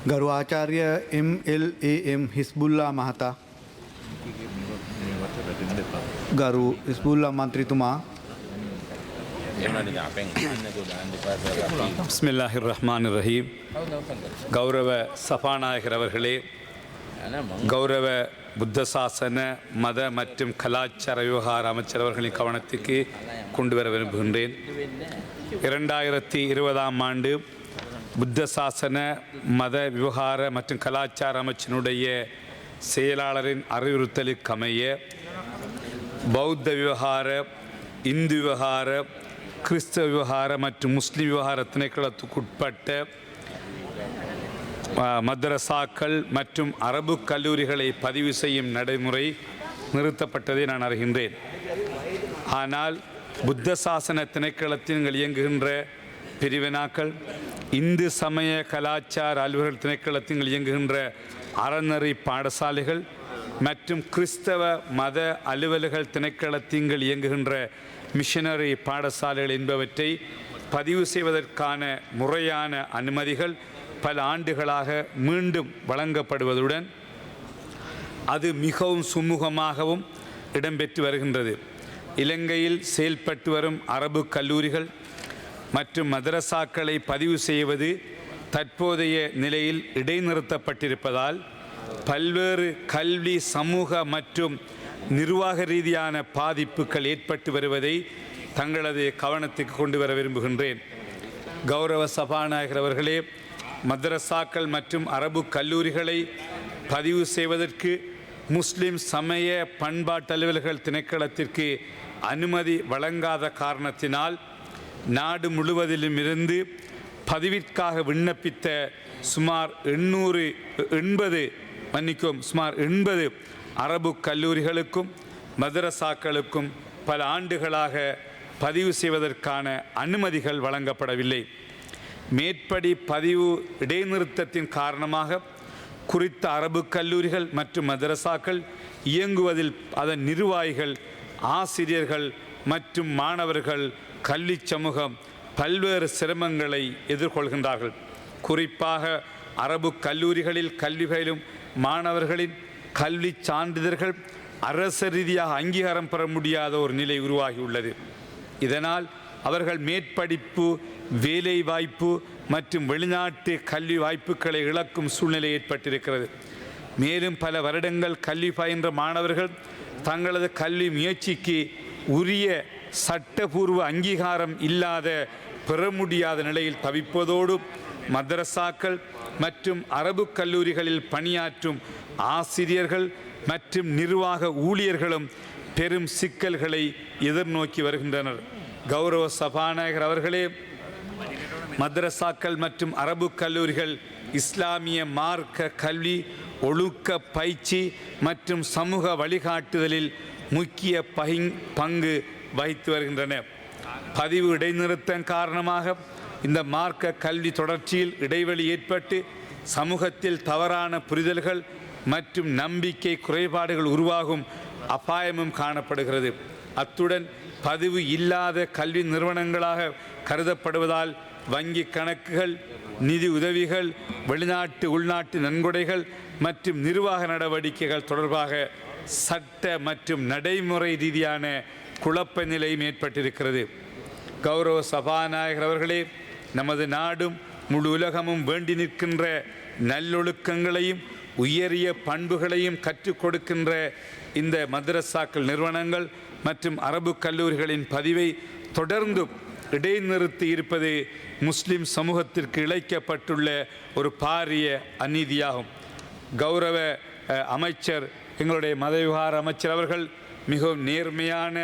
ගරු ආචාර්ය MLAM Hezbollah මහතා ගරු ඉස්බුල්ලා මන්ත්‍රීතුමා එමනි අපෙන් අන්නතු දාන්න පාස பிஸ்மில்லாஹிர் ரஹ்மான் ரஹீம் கௌரவ சபாநாயகர் அவர்களே கௌரவ புத்த சாசன மத மற்றும் கலாச்சார விவகார அமைச்சர் அவர்களின் கவனத்துக்கு கொண்டு வர விரும்புகின்றேன் இரண்டாயிரத்தி இருபதாம் ஆண்டு புத்த சாசன மத விவகார மற்றும் கலாச்சார அமைச்சினுடைய செயலாளரின் அறிவுறுத்தலுக்கமைய பௌத்த விவகார இந்து விவகார கிறிஸ்தவ விவகார மற்றும் முஸ்லிம் விவகார திணைக்களத்துக்குட்பட்ட மதரசாக்கள் மற்றும் அரபு கல்லூரிகளை பதிவு செய்யும் நடைமுறை நிறுத்தப்பட்டதை நான் அறிகின்றேன். ஆனால் புத்த சாசன திணைக்களத்தில் இயங்குகின்ற பிரிவினாக்கள் இந்து சமய கலாச்சார அலுவலர்கள் திணைக்களத்தில் இயங்குகின்ற அறநெறி பாடசாலைகள் மற்றும் கிறிஸ்தவ மத அலுவலர்கள் திணைக்களத்தில் இயங்குகின்ற மிஷனரி பாடசாலைகள் என்பவற்றை பதிவு செய்வதற்கான முறையான அனுமதிகள் பல ஆண்டுகளாக மீண்டும் வழங்கப்படுவதுடன் அது மிகவும் சுமூகமாகவும் இடம்பெற்று வருகின்றது. இலங்கையில் செயல்பட்டு வரும் அரபு கல்லூரிகள் மற்றும் மதரசாக்களை பதிவு செய்வது தற்போதைய நிலையில் இடைநிறுத்தப்பட்டிருப்பதால் பல்வேறு கல்வி சமூக மற்றும் நிர்வாக ரீதியான பாதிப்புகள் ஏற்பட்டு வருவதை தங்களது கவனத்துக்கு கொண்டு வர விரும்புகின்றேன். கௌரவ சபாநாயகர் அவர்களே மதரசாக்கள் மற்றும் அரபு கல்லூரிகளை பதிவு செய்வதற்கு முஸ்லிம் சமய பண்பாட்டலுவல்கள் திணைக்களத்திற்கு அனுமதி வழங்காத காரணத்தினால் நாடு முழுவதிலும் இருந்து பதிவிற்காக விண்ணப்பித்த சுமார் எண்ணூறு எண்பது மன்னிக்கும் சுமார் எண்பது அரபு கல்லூரிகளுக்கும் மதரசாக்களுக்கும் பல ஆண்டுகளாக பதிவு செய்வதற்கான அனுமதிகள் வழங்கப்படவில்லை. மேற்படி பதிவு இடைநிறுத்தத்தின் காரணமாக குறித்த அரபு கல்லூரிகள் மற்றும் மதரசாக்கள் இயங்குவதில் அதன் நிர்வாகிகள் ஆசிரியர்கள் மற்றும் மாணவர்கள் கல்வி சமூகம் பல்வேறு சிரமங்களை எதிர்கொள்கின்றார்கள். குறிப்பாக அரபு கல்லூரிகளில் கல்வி பயிலும் மாணவர்களின் கல்வி சான்றிதழ்கள் அரச ரீதியாக அங்கீகாரம் பெற முடியாத ஒரு நிலை உருவாகியுள்ளது. இதனால் அவர்கள் மேற்படிப்பு வேலை வாய்ப்பு மற்றும் வெளிநாட்டு கல்வி வாய்ப்புகளை இழக்கும் சூழ்நிலை ஏற்பட்டிருக்கிறது. மேலும் பல வருடங்கள் கல்வி பயின்ற மாணவர்கள் தங்களது கல்வி முயற்சிக்கு உரிய சட்டபூர்வ அங்கீகாரம் இல்லாத பெற முடியாத நிலையில் தவிப்பதோடு மதரசாக்கள் மற்றும் அரபு கல்லூரிகளில் பணியாற்றும் ஆசிரியர்கள் மற்றும் நிர்வாக ஊழியர்களும் பெரும் சிக்கல்களை எதிர்நோக்கி வருகின்றனர். கௌரவ சபாநாயகர் அவர்களே மதரசாக்கள் மற்றும் அரபு கல்லூரிகள் இஸ்லாமிய மார்க்க கல்வி ஒழுக்க பயிற்சி மற்றும் சமூக வழிகாட்டுதலில் முக்கிய பகிங் பங்கு வகித்து வருகின்றன. பதிவு இடைநிறுத்தம் காரணமாக இந்த மார்க்க கல்வி தொடர்ச்சியில் இடைவெளி ஏற்பட்டு சமூகத்தில் தவறான புரிதல்கள் மற்றும் நம்பிக்கை குறைபாடுகள் உருவாகும் அபாயமும் காணப்படுகிறது. அத்துடன் பதிவு இல்லாத கல்வி நிறுவனங்களாக கருதப்படுவதால் வங்கி கணக்குகள் நிதி உதவிகள் வெளிநாட்டு உள்நாட்டு நன்கொடைகள் மற்றும் நிர்வாக நடவடிக்கைகள் தொடர்பாக சட்ட மற்றும் நடைமுறை ரீதியான குழப்ப நிலையும் ஏற்பட்டிருக்கிறது. கௌரவ சபாநாயகர் அவர்களே நமது நாடும் முழு உலகமும் வேண்டி நிற்கின்ற நல்லொழுக்கங்களையும் உயரிய பண்புகளையும் கற்றுக் கொடுக்கின்ற இந்த மதரசாக்கள் நிறுவனங்கள் மற்றும் அரபு கல்லூரிகளின் பதிவை தொடர்ந்தும் இடைநிறுத்தி இருப்பது முஸ்லிம் சமூகத்திற்கு இழைக்கப்பட்டுள்ள ஒரு பாரிய அநீதியாகும். கௌரவ அமைச்சர் எங்களுடைய மத விவகார அமைச்சர் அவர்கள் மிகவும் நேர்மையான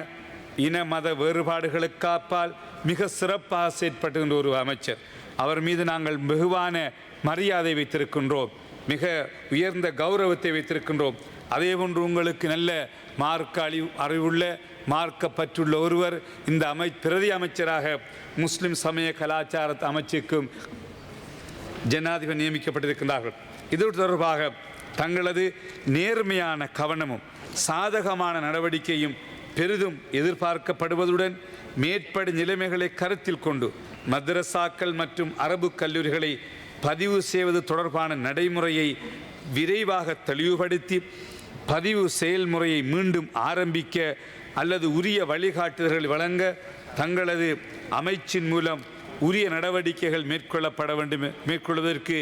இன மத வேறுபாடுகளுக்கு அப்பால் மிக சிறப்பாக செயற்பட்டுகின்ற ஒரு அமைச்சர். அவர் மீது நாங்கள் வெகுவான மரியாதை வைத்திருக்கின்றோம். மிக உயர்ந்த கௌரவத்தை வைத்திருக்கின்றோம். அதே போன்று உங்களுக்கு நல்ல மார்க்க அறிவு அறிவுள்ள மார்க்கப்பற்றுள்ள ஒருவர் இந்த அமை பிரதி அமைச்சராக முஸ்லிம் சமய கலாச்சார அமைச்சுக்கும் ஜனாதிபதி நியமிக்கப்பட்டிருக்கின்றார்கள். இது தொடர்பாக தங்களது நேர்மையான கவனமும் சாதகமான நடவடிக்கையும் பெரிதும் எதிர்பார்க்கப்படுவதுடன் மேற்படி நிலைமைகளை கருத்தில் கொண்டு மதரசாக்கள் மற்றும் அரபு கல்லூரிகளை பதிவு செய்வது தொடர்பான நடைமுறையை விரைவாக தெளிவுபடுத்தி பதிவு செயல்முறையை மீண்டும் ஆரம்பிக்க அல்லது உரிய வழிகாட்டுதல்கள் வழங்க தங்களது அமைச்சின் மூலம் உரிய நடவடிக்கைகள் மேற்கொள்ளப்பட வேண்டும் மேற்கொள்வதற்கு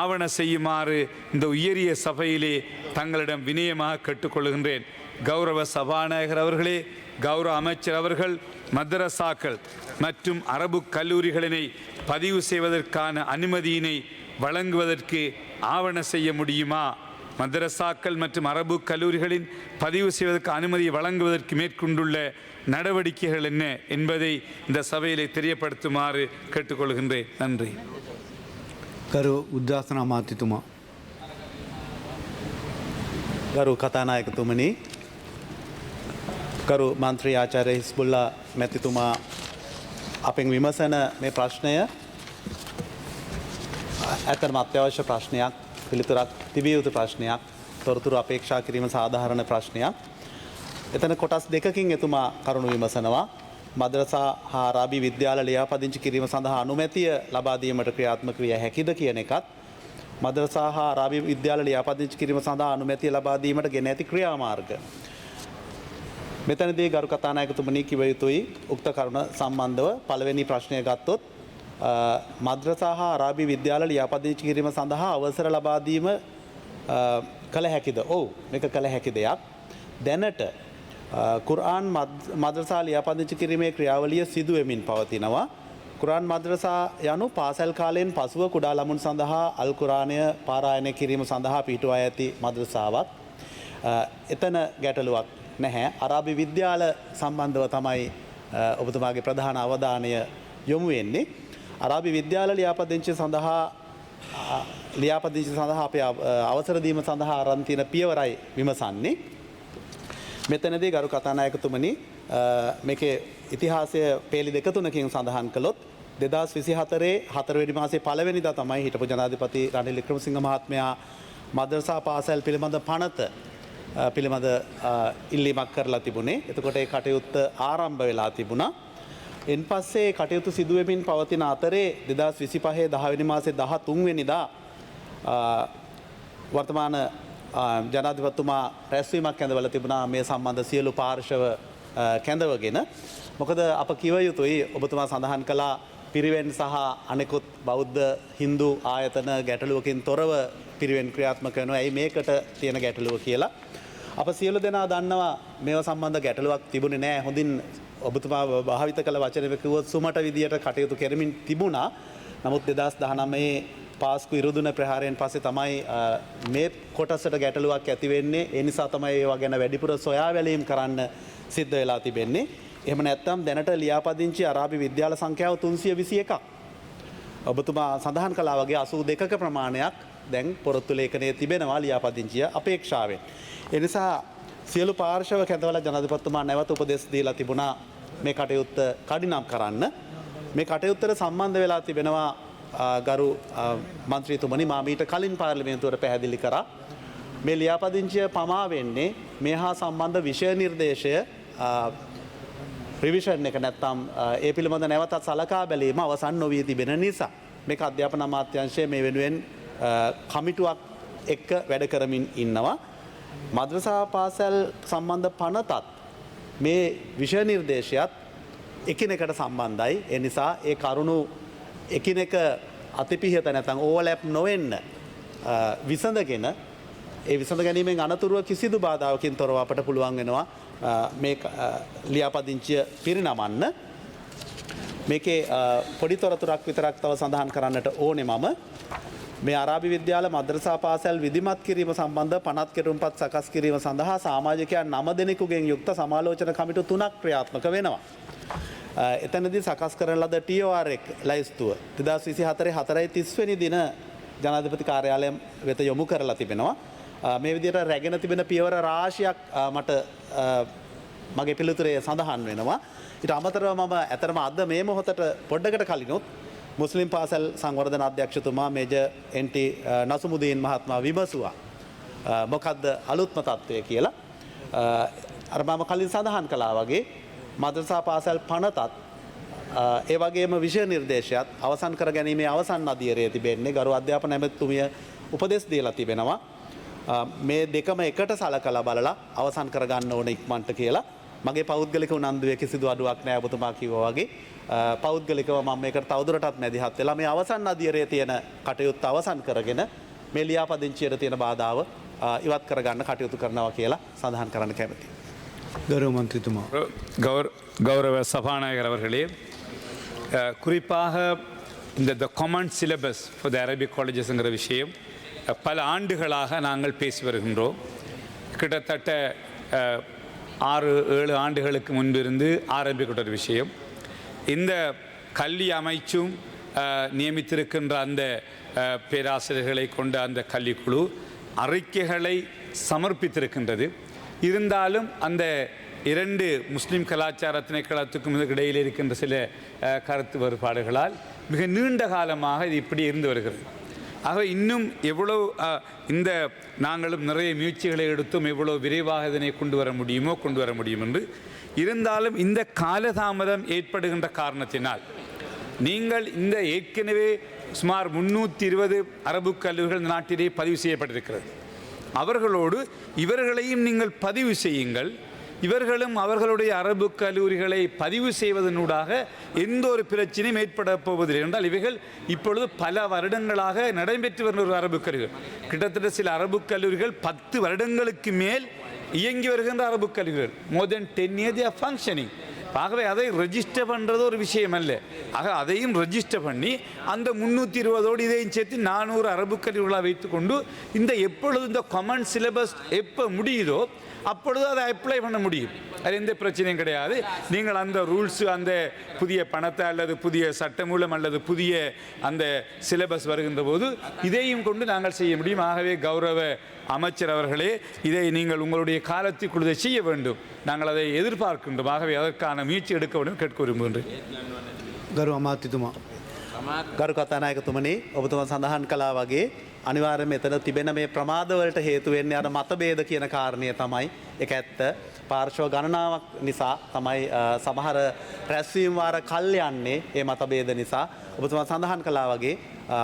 ஆவண செய்யுமாறு இந்த உயரிய சபையிலே தங்களிடம் வினயமாக கேட்டுக்கொள்கின்றேன். கௌரவ சபாநாயகர் அவர்களே கௌரவ அமைச்சர் அவர்கள் மதரசாக்கள் மற்றும் அரபு கல்லூரிகளினை பதிவு செய்வதற்கான அனுமதியினை வழங்குவதற்கு ஆவண செய்ய முடியுமா மதரசாக்கள் மற்றும் அரபு கல்லூரிகளின் பதிவு செய்வதற்கு அனுமதி வழங்குவதற்கு மேற்கொண்டுள்ள நடவடிக்கைகள் என்ன என்பதை இந்த சபையிலே தெரியப்படுத்துமாறு கேட்டுக்கொள்கின்றேன் நன்றி කරු උද්‍යාසන අමාත්‍යතුමා. ගරු කතානායකතුමනි ගරු මන්ත්‍රී ආචාරය හිස්බුල්ලා මැතිතුමා අපෙන් විමසන මේ ප්‍රශ්නය ඇතර අත්‍යවශ්‍ය ප්‍රශ්නයක් පිළිතුරක් තිබිය යුතු ප්‍රශ්නයක් තොරතුරු අපේක්ෂා කිරීම සාධාරණ ප්‍රශ්නයක්. එතන කොටස් දෙකකින් එතුමා කරුණු විමසනවා මදරසා හාරාබි විද්‍යාල ලියාපදිංචි කිරීම සඳහා අනුමැතිය ලබාදීමට ක්‍රියාත්මක විය හැකිද කියන එකත් මදරසා හා රාබි විද්‍යාල ලියාපදිංචි කිරීම සඳහා අනුමැතිය ලබාදීමට ගෙන ඇති ක්‍රියාමාර්ග. මෙතනදී ගරු කතානායකතුමනී කිව යුතුයි. උක්ත කරුණ සම්බන්ධව පළවෙනි ප්‍රශ්නය ගත්තොත් අ, මද්‍රසා හා අරාබි විද්‍යාල ලියාපදිංචි කිරීම සඳහා අවසර ලබාදීම අ, කළ හැකිද? ඔවු මේක කළ හැකි දෙයක්. දැනට අ, කුර්ආන් මද්- මද්‍රසා ලියාපදිංචි කිරීමේ ක්‍රියාවලිය සිදුවමින් පවතිනවා. කුරාන් මද්‍රසා යනු පාසැල් කාලයෙන් පසුව කුඩා ළමුන් සඳහා අල්කුරාණය පාරායනය කිරීම සඳහා පිටුවා ඇති මද්‍රසාවක්. අ, එතන ගැටලුවක් නැහැ. අරාබි විද්‍යාල සම්බන්ධව තමයි අ, ඔබතුමාගේ ප්‍රධාන අවධානය යොමු වෙන්නේ. අරාබි විද්‍යාල ලියාපදිංචි සඳහා අ, ලියාපදිංචි සඳහා අප අවසරදීම සඳහා අරන්තින පියවරයි විමසන්නේ. මෙතනදී ගරු කතානායකතුමනි මේක ඉතිහාසය පේලි දෙකතුනකින් සඳහන් කළොත් දෙදස් විසි හතරේ හතරවැනි මාසේ පලවෙනිද තමයි හිටපු ජනාධිපති රනිල් වික්‍රමසිංහ මහත්මයා මදරසා පාසැල් පිළිබඳ පනත අ, පිළිබඳ අ, ඉල්ලීමක් කරලා තිබුණේ එතකොට ඒ කටයුත්ත ආරම්භ වෙලා තිබුණා. එන් පස්සේ කටයුතු සිදුවමින් පවතින අතරේ දෙදස් විසි පහේ දහවිනි මාසේ දහ තුන්වෙනිදා අ, වර්තමාන ආ, ජනාධිපත්තුමා රැස්වීමක් කැඳවල තිබුණා මේ සම්බන්ධ සියලු පාර්ශව අ, කැඳවගෙන. මොකද අප කිව යුතුයි ඔබතුමා සඳහන් කලා පිරිවෙන් සහ අනෙකුත් බෞද්ධ හින්දු ආයතන ගැටලුවකින් තොරව පිරිවෙන් ක්‍රියාත්ම කරනවා ඇයි මේකට තියෙන ගැටලුව කියලා. අප සියලු දෙනා දන්නවා මේ සම්බන්ධ ගැටලුවක් තිබුණ නෑ හොඳින් ඔබතුමා භාවිත කළ වචනයකුව සුමට විදියට කටයුතු කෙරමින් තිබුණා නමුත් දෙදස් දහනමේ පාස්කු ඉරුදුන ප්‍රහාරයෙන් පස්සේ තමයි අ, මේ කොටසට ගැටලුවක් ඇතිවෙන්නේ එනිසා තමයි ඒවා ගැන වැඩිපුර සොයා වැලීම් කරන්න සිද්ධ වෙලා තිබෙන්නේ. එහම නැත්තම් දැනට ලියාපදිංචි අරාබි විද්‍යාල සංඛ්‍යාව තුන්සිය විසි එකක්. ඔබතුමා සඳහන් කලා වගේ අසූ දෙකක ප්‍රමාණයක් දැන් පොරොත්තු ලේඛනය තිබෙනවා ලියාපදිංචිය අපේක්ෂාවෙන්. එනිසා සියලු පාර්ශව කැඳවල ජනධපත්තුමා නැවත උපදෙස් දීලා තිබුණා මේ කටයුත්ත කඩිනම් කරන්න. මේ කටයුත්තර සම්බන්ධ වෙලා තිබෙනවා ආ, ගරු ආ, මන්ත්‍රීතුමනි මාමීට කලින් පාර්ලිමේන්තුවට පැහැදිලි කර. මේ ලියාපදිංචිය පමා වෙන්නේ මේ හා සම්බන්ධ විෂය නිර්දේශය ආ, ප්‍රවිෂන් එක නැත්තම් අ, ඒ පිළිබඳ නැවතත් සලකා බැලීම අවසන් නොවී තිබෙන නිසා. මේක අධ්‍යාපන අමාත්‍යංශය මේ වෙනුවෙන් අ, කමිටුවක් එක්ක වැඩ කරමින් ඉන්නවා. මද්‍රසා පාසැල් සම්බන්ධ පනතත් මේ විෂය නිර්දේශයත් එකිනෙකට සම්බන්ධයි. එ නිසා ඒ කරුණු එකිනෙක අතිපිහත නැතන් ඕලැප් නොවෙන්න අ, විසඳගෙන ඒ විසඳ ගැනීමෙන් අනතුරුව කිසිදු බාධාවකින් තොරව අපට පුළුවන් වෙනවා අ, මේ අ, ලියාපදිංචිය පිරිනමන්න මේකේ අ, පොඩි තොරතුරක් විතරක් තව සඳහන් කරන්නට ඕනෙ මම මේ අරාබි විද්‍යාල මද්‍රසා පාසැල් විදිමත් කිරීම සම්බන්ධ පනත් කෙරුම්පත් සකස් කිරීම සඳහා සාමාජකයන් නම දෙනෙකුගෙන් යුක්ත සමාලෝචන කමිටු තුනක් ක්‍රියාත්මක වෙනවා. අ, එතනදි සකස් කරන ලද ටෝරෙක් ලයිස්තුව තිදස් විසි හතරේ හතරයි තිස්වනි දින ජනාධපති කාර්යාලය වෙත යොමු කරලා තිබෙනවා. අ, මේ විදියට රැගෙන තිබෙන පියවර රාශයක් අ, මට අ, මගේ පිළිතුරේ සඳහන් වෙනවා. ඉට අමතරව මම ඇතරම අද මේ මොහොතට පොඩ්ඩකට කලිනුත් මුස්ලිම් පාසැල් සංවර්ධන අධ්‍යක්ෂතුමා මේජ එන්ට නසුමුදීන් මහත්මා විමසවා. අ, මොකක්ද අලුත්ම තත්ත්වය කියලා. අ, අරමාම කලින් සඳහන් කලා වගේ මදරසා පාසැල් පනතත් ඒ වගේම විෂය නිර්දේශයත් අවසන් කර ගැනීමේ අවසන් අධියරය තිබෙන්නේ ගරු අධ්‍යාපන ඇමතුමිය උපදෙස් දීලා තිබෙනවා. අ, මේ දෙකම එකට සලකල බලලා අවසන් කරගන්න ඕන ඉක්මන්ට කියලා මගේ පෞද්ගලික උනන්දුවේ කිසිදු අඩුවක් නෑ ඔබතුමා කිව්වා වගේ අ, පෞද්ගලිකව මම මේකට තවදුරටත් මැදිහත් වෙලා මේ අවසන් අධියරයේ තියෙන කටයුත්ත අවසන් කරගෙන මේ ලියාපදිංචියට තියෙන බාධාව අ, ඉවත් කරගන්න කටයුතු කරනවා කියලා සඳහන් කරන්න කැමතියි. ගරු මන්ත්‍රතුමා. கௌர கௌரவ சபாநாயகர் அவர்களே அஹ், குறிப்பாக இந்த the common syllabus for the Arabic காலேஜஸ்ங்கிற விஷயம் அஹ், பல ஆண்டுகளாக நாங்கள் பேசி வருகின்றோம் கிட்டத்தட்ட அஹ், ஆறு ஏழு ஆண்டுகளுக்கு முன்பிருந்து ஆரம்பிக்கப்பட்ட ஒரு விஷயம். இந்த கல்வி அமைச்சும் நியமித்திருக்கின்ற அந்த பேராசிரியர்களை கொண்ட அந்த கல்விக்குழு அறிக்கைகளை சமர்ப்பித்திருக்கின்றது. இருந்தாலும் அந்த இரண்டு முஸ்லீம் கலாச்சார திணைக்களத்துக்கும் இடையில் இருக்கின்ற சில கருத்து வேறுபாடுகளால் மிக நீண்ட காலமாக இது இப்படி இருந்து வருகிறது. ஆக இன்னும் எவ்வளவு இந்த நாங்களும் நிறைய முயற்சிகளை எடுத்தும் எவ்வளோ விரைவாக இதனை கொண்டு வர முடியுமோ கொண்டு வர முடியும் என்று இருந்தாலும் இந்த காலதாமதம் ஏற்படுகின்ற காரணத்தினால் நீங்கள் இந்த ஏற்கனவே சுமார் முன்னூற்றி இருபது அரபு கல்லூரிகள் நாட்டிலே பதிவு செய்யப்பட்டிருக்கிறது. அவர்களோடு இவர்களையும் நீங்கள் பதிவு செய்யுங்கள். இவர்களும் அவர்களுடைய அரபு கல்லூரிகளை பதிவு செய்வதனூடாக எந்த ஒரு பிரச்சனையும் ஏற்பட போவதில்லை என்றால் இவைகள் இப்பொழுது பல வருடங்களாக நடைபெற்று வரும் ஒரு அரபு கல்லூரிகள். கிட்டத்தட்ட சில அரபு கல்லூரிகள் பத்து வருடங்களுக்கு மேல் இயங்கி வருகின்ற அரபு கல்லூரிகள். More than ten year they are ஆகவே அதை ரெஜிஸ்டர் பண்ணுறது ஒரு விஷயம் அல்ல ஆக அதையும் ரெஜிஸ்டர் பண்ணி அந்த முந்நூற்றி இருபதோடு இதையும் சேர்த்து நானூறு அரபு கல்லூரிகளாக வைத்துக்கொண்டு இந்த எப்பொழுது இந்த காமன் சிலபஸ் எப்போ முடியுதோ அப்பொழுது அதை அப்ளை பண்ண முடியும். அது எந்த பிரச்சனையும் கிடையாது. நீங்கள் அந்த ரூல்ஸு அந்த புதிய பணத்தை அல்லது புதிய சட்டமூலம் அல்லது புதிய அந்த சிலபஸ் வருகின்ற போது இதையும் கொண்டு நாங்கள் செய்ய முடியும். ஆகவே கௌரவ அமைச்சர் அவர்களே இதை நீங்கள் உங்களுடைய காலத்திற்குள்ளதை செய்ய வேண்டும். நாங்கள் அதை எதிர்பார்க்கின்றோம். ஆகவே அதற்கான முயற்சி எடுக்க வேண்டும் கேட்க விரும்புகின்றேன் ගරු අමාත්‍යතුමා. ගරු කතානායකතුමනි ඔබතුම සඳහන් කලා වගේ අනිවාර්ය මෙතන තිබෙන මේ ප්‍රමාදවලට හේතුවෙන්නේ අර මතබේද කියන කාරණය තමයි එක ඇත්ත පාර්ශව ගණනාවක් නිසා තමයි අ, සමහර රැස්වීම් වාර කල් යන්නේ ඒ මතබේද නිසා ඔබතුමා සඳහන් කලා වගේ